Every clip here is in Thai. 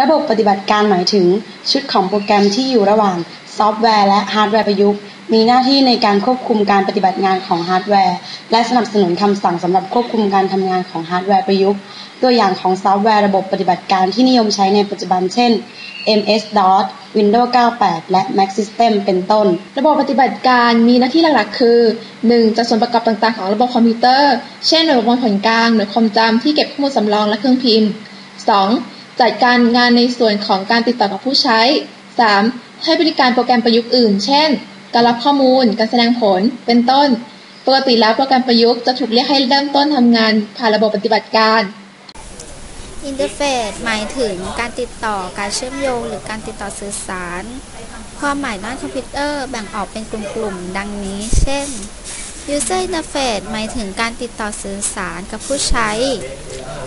ระบบปฏิบัติการหมายถึงชุดของโปรแกรมที่อยู่ระหว่างซอฟต์แวร์และฮาร์ดแวร์ประยุกต์ มีหน้าที่ในการควบคุมการปฏิบัติงานของฮาร์ดแวร์ และสนับสนุนคำสั่งสำหรับควบคุมการทำงานของฮาร์ดแวร์ประยุกต์ ตัวอย่างของซอฟต์แวร์ระบบปฏิบัติการที่นิยมใช้ในปัจจุบันเช่น MS-DOS Windows 98 และ Mac System เป็นต้น ระบบปฏิบัติการมีหน้าที่หลักๆ คือ 1. จัดส่วนประกอบต่างๆ ของระบบคอมพิวเตอร์ เช่นหน่วยประมวลผลกลาง หน่วยความจำที่เก็บข้อมูลสำรองและเครื่องพิมพ์ 2. จัดการงานในส่วนของการติดต่อกับผู้ใช้ 3. ให้บริการโปรแกรมประยุกต์อื่น เช่น การรับข้อมูล การแสดงผล เป็นต้น ปกติแล้วโปรแกรมประยุกต์จะถูกเรียกให้เริ่มต้นทำงานผ่านระบบปฏิบัติการ อินเทอร์เฟซหมายถึงการติดต่อ การเชื่อมโยง หรือการติดต่อสื่อสาร ความหมายด้านคอมพิวเตอร์แบ่งออกเป็นกลุ่มๆ ดังนี้ เช่น User Interface หมายถึงการติดต่อสื่อสารกับผู้ใช้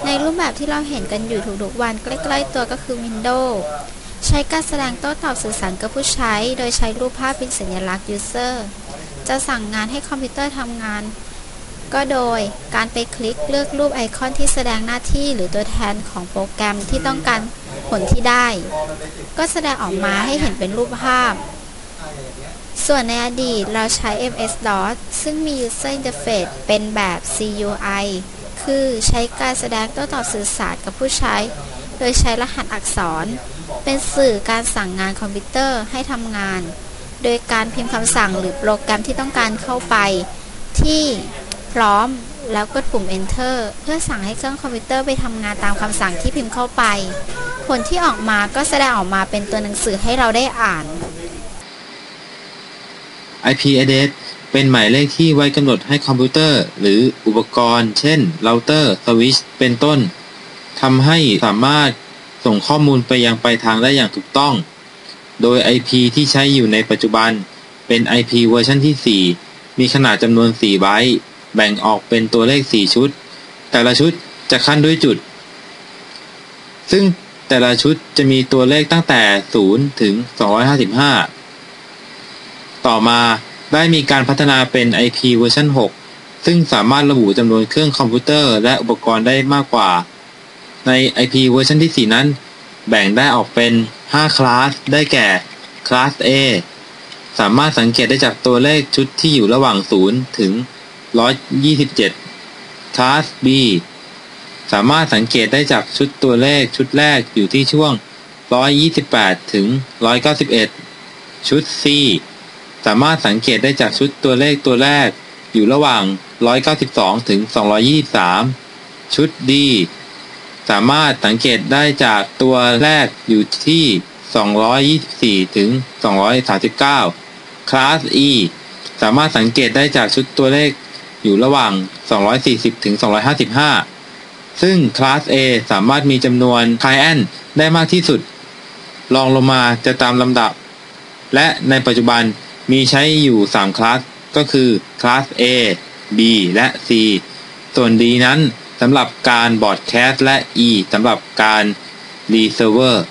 ในรูปแบบที่เราเห็นกันอยู่ทุกๆวันใกล้ๆตัวก็คือ Windows ใช้การแสดงโต้ตอบสื่อสารกับผู้ใช้ โดยใช้รูปภาพเป็นสัญลักษณ์ User จะสั่งงานให้คอมพิวเตอร์ทำงาน ก็โดยการไปคลิกเลือกรูปไอคอนที่แสดงหน้าที่หรือตัวแทนของโปรแกรมที่ต้องการผลที่ได้ ก็แสดงออกมาให้เห็นเป็นรูปภาพ ส่วนในอดีตเราใช้ MS-DOS ซึ่งมี User Interface เป็นแบบ CUI คือใช้การแสดงโต้ตอบสื่อสารกับผู้ใช้ โดยใช้รหัสอักษร เป็นสื่อการสั่งงานคอมพิวเตอร์ให้ทำงาน โดยการพิมพ์คำสั่งหรือโปรแกรมที่ต้องการเข้าไป ที่พร้อมแล้วกดปุ่ม enter เพื่อสั่งให้เครื่องคอมพิวเตอร์ไปทำงานตามคำสั่งที่พิมพ์เข้าไป ผลที่ออกมาก็แสดงออกมาเป็นตัวหนังสือให้เราได้อ่าน IP address เป็นหมายเลขที่ไว้กำหนดให้คอมพิวเตอร์ หรืออุปกรณ์ เช่นเราเตอร์สวิชเป็นต้นทำให้สามารถส่งข้อมูลไปยังปลายทางได้อย่างถูกต้อง โดย IP ที่ใช้อยู่ในปัจจุบันเป็น IP เวอร์ชันที่ 4 มีขนาดจำนวน 4 ไบต์ แบ่งออกเป็นตัวเลข 4 ชุด แต่ละชุดจะขั้นด้วยจุด ซึ่งแต่ละชุดจะมีตัวเลขตั้งแต่ 0 ถึง 255 ต่อมาได้มีการพัฒนาเป็น IP เวอร์ชัน6 ซึ่งสามารถระบุจำนวนเครื่องคอมพิวเตอร์และอุปกรณ์ได้มากกว่า ใน IP เวอร์ชันที่ 4 นั้น แบ่งได้ออกเป็น 5 คลาส ได้แก่ คลาส A สามารถสังเกตได้จากตัวเลขชุดที่อยู่ระหว่าง 0 ถึง 127 คลาส B สามารถสังเกตได้จากชุดตัวเลขชุดแรกอยู่ที่ช่วง 128 ถึง 191 ชุด C สามารถสังเกตได้จากชุดตัวเลขตัวแรก อยู่ระหว่าง 192 ถึง 223 ชุด D สามารถสังเกตได้จากตัวแรกอยู่ที่ 224 ถึง 239 คลาส E สามารถสังเกตได้จากชุดตัวเลขอยู่ระหว่าง 240 ถึง 255 ซึ่งคลาส A สามารถมีจำนวน client ได้มากที่สุดรองลงมาจะตามลำดับ และในปัจจุบัน มีใช้อยู่ 3 คลาส ก็คือคลาส A B และ C ส่วน D นั้นสำหรับการบอร์ดแคสต์และ E สำหรับการรีเซิร์ฟเวอร์